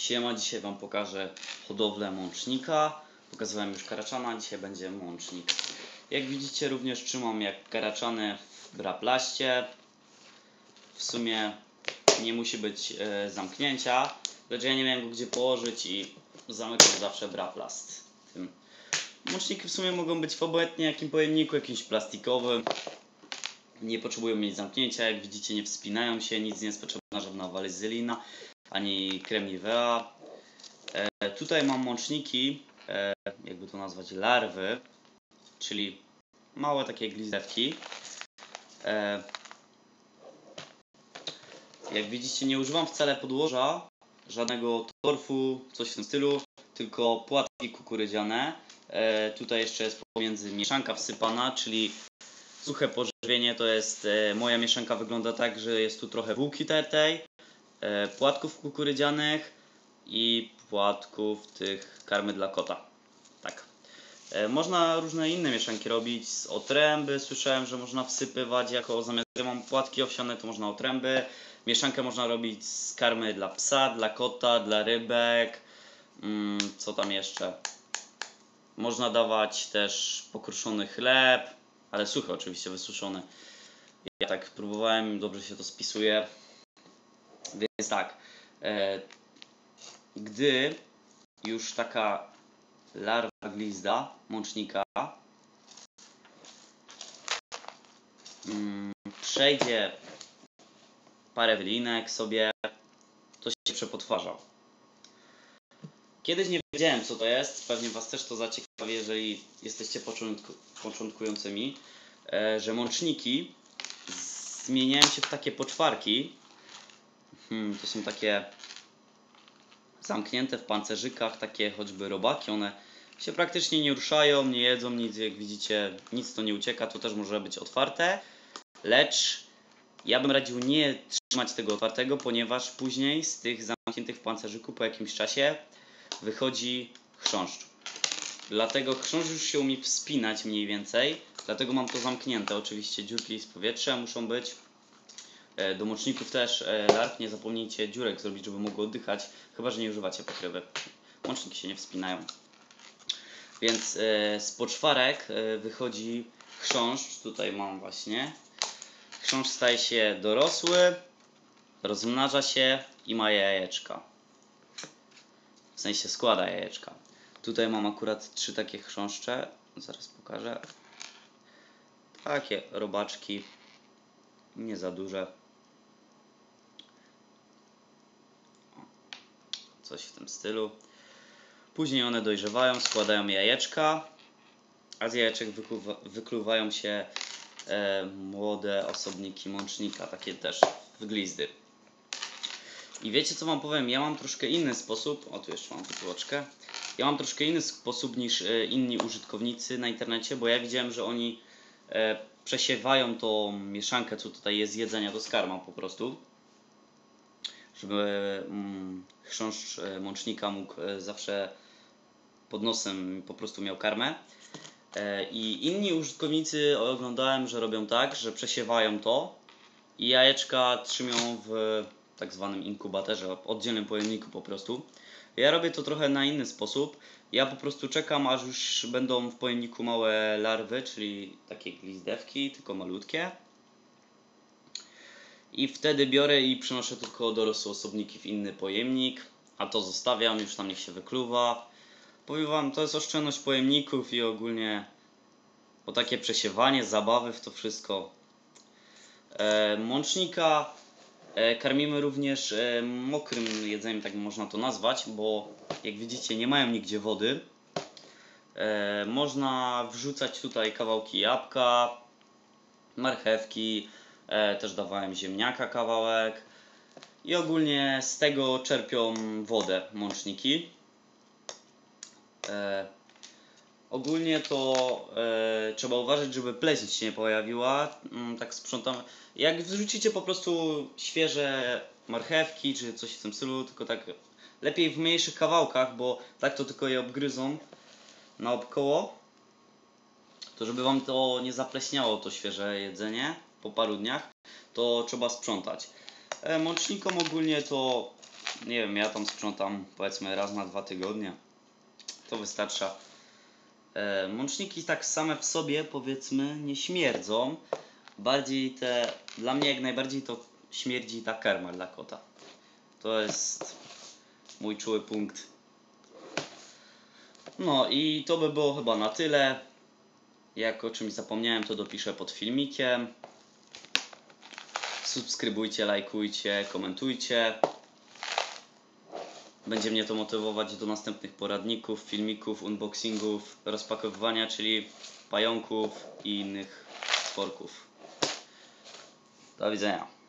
Siema, dzisiaj Wam pokażę hodowlę mącznika. Pokazywałem już karaczana, dzisiaj będzie mącznik. Jak widzicie również trzymam jak karaczany w braplaście. W sumie nie musi być e, zamknięcia, lecz ja nie miałem go gdzie położyć i zamykam zawsze braplast tym. Mączniki w sumie mogą być w obojętnie jakim pojemniku, jakimś plastikowym. Nie potrzebują mieć zamknięcia, jak widzicie nie wspinają się, nic nie jest potrzebna żadna walizylina ani krem Nivea. E, tutaj mam mączniki, e, jakby to nazwać, larwy, czyli małe takie glizdewki. E, jak widzicie nie używam wcale podłoża, żadnego torfu, coś w tym stylu, tylko płatki kukurydziane. E, tutaj jeszcze jest pomiędzy mieszanka wsypana, czyli suche pożywienie to jest, e, moja mieszanka wygląda tak, że jest tu trochę bułki tertej, płatków kukurydzianych i płatków tych karmy dla kota. Tak. E, można różne inne mieszanki robić z otręby. Słyszałem, że można wsypywać jako zamiast ja mam płatki owsiane, to można otręby. Mieszankę można robić z karmy dla psa, dla kota, dla rybek. Mm, co tam jeszcze? Można dawać też pokruszony chleb, ale suchy oczywiście, wysuszony. Ja tak próbowałem, dobrze się to spisuje. Więc tak, e, gdy już taka larwa glizda, mącznika, mm, przejdzie parę wylinek sobie, to się przepotwarza. Kiedyś nie wiedziałem co to jest, pewnie Was też to zaciekawi, jeżeli jesteście początku, początkującymi, e, że mączniki zmieniają się w takie poczwarki. Hmm, to są takie zamknięte w pancerzykach, takie choćby robaki, one się praktycznie nie ruszają, nie jedzą nic, jak widzicie, nic to nie ucieka, to też może być otwarte, lecz ja bym radził nie trzymać tego otwartego, ponieważ później z tych zamkniętych w pancerzyku po jakimś czasie wychodzi chrząszcz. Dlatego chrząszcz już się umie wspinać mniej więcej, dlatego mam to zamknięte. Oczywiście dziurki z powietrza muszą być. E, Do moczników też e, larw nie zapomnijcie dziurek zrobić, żeby mogły oddychać, chyba że nie używacie pokrywy. Moczniki się nie wspinają. Więc e, z poczwarek wychodzi chrząszcz, tutaj mam właśnie. Chrząszcz staje się dorosły, rozmnaża się i ma jajeczka. W sensie składa jajeczka. Tutaj mam akurat trzy takie chrząszcze. Zaraz pokażę. Takie robaczki. Nie za duże. Coś w tym stylu. Później one dojrzewają, składają jajeczka, a z jajeczek wykluwa, wykluwają się e, młode osobniki mącznika, takie też w glizdy. I wiecie co wam powiem? Ja mam troszkę inny sposób. O, tu jeszcze mam buteleczkę. Ja mam troszkę inny sposób niż e, inni użytkownicy na internecie, bo ja widziałem, że oni e, przesiewają tą mieszankę, co tutaj jest jedzenia, to skarma po prostu. Żeby mm, chrząszcz e, mącznika mógł e, zawsze pod nosem po prostu miał karmę. E, I inni użytkownicy oglądałem, że robią tak, że przesiewają to i jajeczka trzymią w tak zwanym inkubatorze, oddzielnym pojemniku po prostu. Ja robię to trochę na inny sposób. Ja po prostu czekam, aż już będą w pojemniku małe larwy, czyli takie glizdewki, tylko malutkie. I wtedy biorę i przenoszę tylko dorosłe osobniki w inny pojemnik, a to zostawiam, już tam niech się wykluwa. Powiem wam, to jest oszczędność pojemników i ogólnie bo takie przesiewanie, zabawy w to wszystko. E, mącznika e, karmimy również e, mokrym jedzeniem, tak można to nazwać, bo jak widzicie nie mają nigdzie wody. E, można wrzucać tutaj kawałki jabłka, marchewki, też dawałem ziemniaka kawałek i ogólnie z tego czerpią wodę mączniki. E, ogólnie to e, trzeba uważać, żeby pleśń się nie pojawiła. Mm, tak sprzątam. Jak wrzucicie po prostu świeże marchewki czy coś w tym stylu, tylko tak lepiej w mniejszych kawałkach, bo tak to tylko je obgryzą naokoło. To żeby wam to nie zapleśniało to świeże jedzenie po paru dniach, to trzeba sprzątać. E, mącznikom ogólnie to nie wiem, ja tam sprzątam powiedzmy raz na dwa tygodnie. To wystarcza. E, mączniki tak same w sobie powiedzmy nie śmierdzą. Bardziej te, dla mnie jak najbardziej to śmierdzi ta karma dla kota. To jest mój czuły punkt. No i to by było chyba na tyle. Jak o czymś zapomniałem, to dopiszę pod filmikiem. Subskrybujcie, lajkujcie, komentujcie. Będzie mnie to motywować do następnych poradników, filmików, unboxingów, rozpakowywania, czyli pająków i innych stworków. Do widzenia.